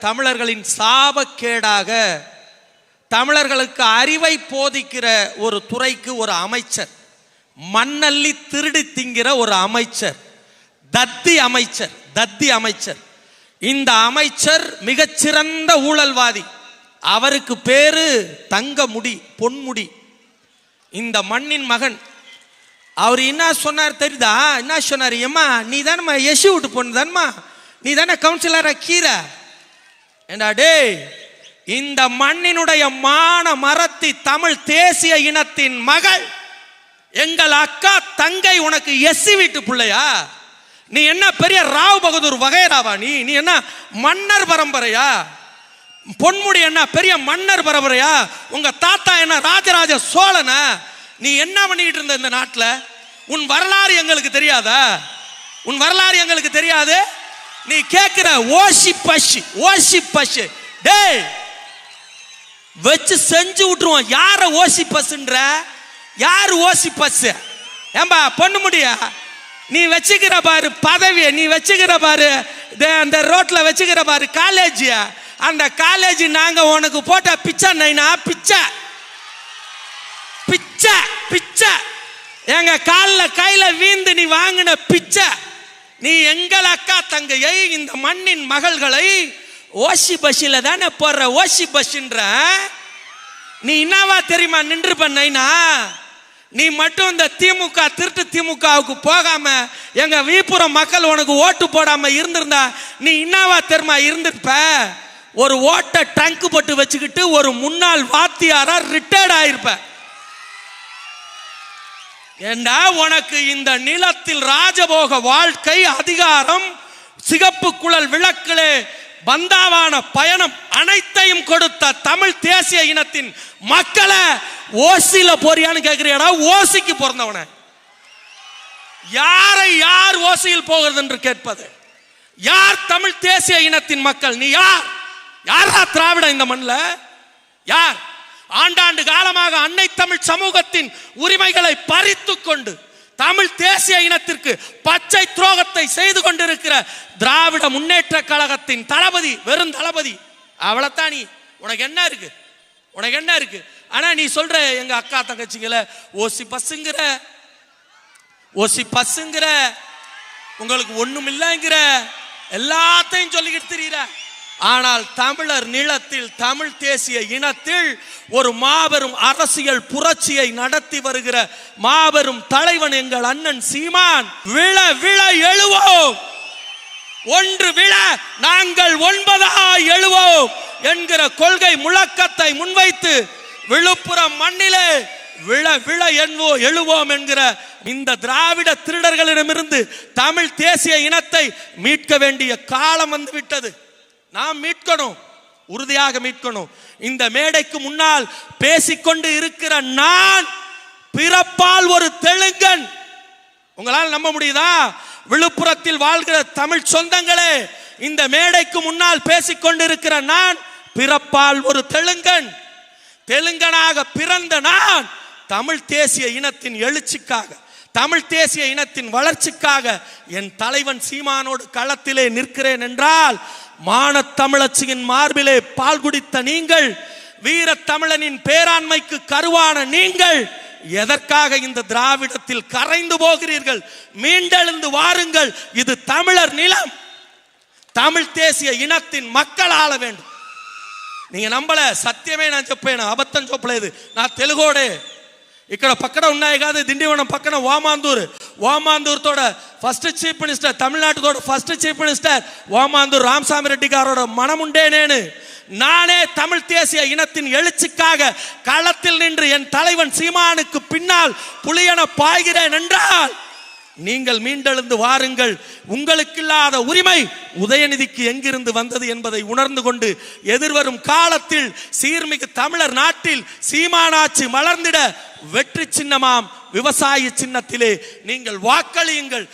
தமிழர்களின் சாபக்கேடாக தமிழர்களுக்கு அறிவை போதிக்கிற ஒரு துறைக்கு ஒரு அமைச்சர் மண்ணள்ளி திருடி திங்கிற ஒரு அமைச்சர் தத்தி அமைச்சர் தத்தி அமைச்சர். இந்த அமைச்சர் மிகச்சிறந்த ஊழல்வாதி. அவருக்கு பேரு தங்க முடி பொன்முடி. இந்த மண்ணின் மகன். அவர் என்ன சொன்னார் தெரியுதா? என்ன சொன்னார்? ஏம்மா நீ தானம்மா யசு விட்டு பொண்ணு தானம்மா? நீ தானே கவுன்சிலரா கீரை? ஏண்டா டேய் இந்த மண்ணினுடைய மான மரத்தி தமிழ் தேசிய இனத்தின் மகள். எங்கள் அக்கா தங்கை உனக்கு எஸ்சி வீட்டு பிள்ளையா? நீ என்ன பெரிய ராவ் பகதூர் வகைராவா நீ? நீ என்ன மன்னர் பரம்பரையா? பொன்முடி என்ன பெரிய மன்னர் பரம்பரையா? உங்க தாத்தா என்ன ராஜராஜ சோழனா? நீ என்ன பண்ணிட்டு இருந்த இந்த நாட்டில்? உன் வரலாறு எங்களுக்கு தெரியாதா? உன் வரலாறு எங்களுக்கு தெரியாது? நீ கேட்கிற ஓசி பஷ் ஓசி பஷ். டேய் வச்சு செஞ்சு விட்டுருவோம். யார ஓசி பஸ்ன்ற யார் ஓசி பஸ் ஏம்பா பொண்ணு முடியா? நீ வச்சுக்கிற பாரு பதவி நீ வச்சுக்கிற பாரு. அந்த ரோட்ல வச்சுக்கிற பாரு காலேஜ் அந்த காலேஜ் நாங்க உனக்கு போட்ட பிச்சை நைனா பிச்சை. பிச்சை பிச்சை. எங்க காலில் கையில் வீந்து நீ வாங்கின பிச்சை. நீ எங்கள் அக்கா தங்கையை இந்த மண்ணின் மகள்களை ஓசி பஸ்ஸில் தானே போடுற ஓசி பஸ்ன்ற நீ என்னவா தெரியுமா நின்று பண்ணா நீ மட்டும் இந்த திமுக திருட்டு திமுகவுக்கு போகாம எங்க விழுப்புரம் மக்கள் உனக்கு ஓட்டு போடாம இருந்திருந்தா நீ என்னவா தெரியுமா இருந்திருப்ப? ஒரு ஓட்டை ட்ரங்க் போட்டு வச்சுக்கிட்டு ஒரு முன்னாள் வாத்தியாரா ரிட்டையர்ட் ஆயிருப்ப. ஏண்டா உனக்கு இந்த நிலத்தில் ராஜபோக வாழ்க்கை அதிகாரம் சிகப்பு குழல் விளக்கிலே பந்தாவான பயணம் அனைத்தையும் கொடுத்த தமிழ் தேசிய இனத்தின் மக்களை ஓசியில் போறியான்னு கேக்குறியாடா? ஓசிக்கு பிறந்தவன. யாரை யார் ஓசியில் போகிறது என்று கேட்பது? யார் தமிழ் தேசிய இனத்தின் மக்கள்? நீ யார்? யாரா திராவிட இந்த மண்ணில்? யார்? ஆண்டாண்டு காலமாக அன்னை தமிழ் சமூகத்தின் உரிமைகளை பறித்து கொண்டு தமிழ் தேசிய இனத்திற்கு பச்சை துரோகத்தை செய்து கொண்டிருக்கிற திராவிட முன்னேற்ற கழகத்தின் தளபதி வெறும் தளபதி. அவ்வளோத்தான் நீ உனக்கு என்ன இருக்கு? உனக்கு என்ன இருக்கு? ஆனா நீ சொல்ற எங்க அக்கா தங்கச்சிங்களை ஓசி பஸ்ஸுங்கிற ஓசி பஸ்ஸுங்கிற உங்களுக்கு ஒண்ணும் இல்லைங்கிற எல்லாத்தையும் சொல்லிக்கிட்டு தெரியுற. ஆனால் தமிழர் நிலத்தில் தமிழ் தேசிய இனத்தில் ஒரு மாபெரும் அரசியல் புரட்சியை நடத்தி வருகிற மாபெரும் தலைவன் எங்கள் அண்ணன் சீமான். விழ விழ எழுவோம். ஒன்று விழ நாங்கள் ஒன்பதாய் எழுவோம் என்கிற கொள்கை முழக்கத்தை முன்வைத்து விழுப்புரம் மண்ணிலே விழ விழ என்போ எழுவோம் என்கிற இந்த திராவிட திருடர்களிடமிருந்து தமிழ் தேசிய இனத்தை மீட்க வேண்டிய காலம் வந்து விட்டது நாம் மீட்கணும். உறுதியாக மீட்கணும். இந்த மேடைக்கு முன்னால் பேசிக்கொண்டு இருக்கிற நான் பிறப்பால் ஒரு தெலுங்கன். உங்களால் நம்ப முடியுதா? விழுப்புரத்தில் வாழ்கிற தமிழ் சொந்தங்களே இந்த மேடைக்கு முன்னால் பேசிக்கொண்டிருக்கிற நான் பிறப்பால் ஒரு தெலுங்கன். தெலுங்கனாக பிறந்த நான் தமிழ் தேசிய இனத்தின் எழுச்சிக்காக. தமிழ் தேசிய இனத்தின் வளர்ச்சிக்காக என் தலைவன் சீமானோடு களத்திலே நிற்கிறேன் என்றால் மான தமிழச்சியின் மார்பிலே பால் குடித்த நீங்கள் வீர தமிழனின் பேராண்மைக்கு கருவான நீங்கள் எதற்காக இந்த திராவிடத்தில் கரைந்து போகிறீர்கள்? மீண்டெழுந்து வாருங்கள். இது தமிழர் நிலம். தமிழ் தேசிய இனத்தின் மக்கள் ஆள வேண்டும். நீங்க நம்பல சத்தியமே நான் செப்பேன் அபத்தம் சொப்பல நான் தெலுகோடே ఇక్కడ పక్కన ఉన్నాయి కాదు దిండివనం పక్కన వామాందూర్ వామాందూర్ తోడ ఫస్ట్ చీఫ్ మినిస్టర్ తమిళనాడు తోడ first chief minister Omandur Ramasamy Reddy గాரோட மனமுண்டே நேனு நானே தமிழ் தேசிய இனத்தின் எழுச்சிக்காக களத்தில் நின்று என் தலைவன் சீமானுக்கு பின்னால் புலியன பாய்கிறேன் என்றால் நீங்கள் மீண்டெழுந்து வாருங்கள். உங்களுக்கு இல்லாத உரிமை உதயநிதிக்கு எங்கிருந்து வந்தது என்பதை உணர்ந்து கொண்டு எதிர்வரும் காலத்தில் சீர்மிகு தமிழர் நாட்டில் சீமானாட்சி மலர்ந்திட வெற்றி சின்னமாம் விவசாய சின்னத்திலே நீங்கள் வாக்களியுங்கள்.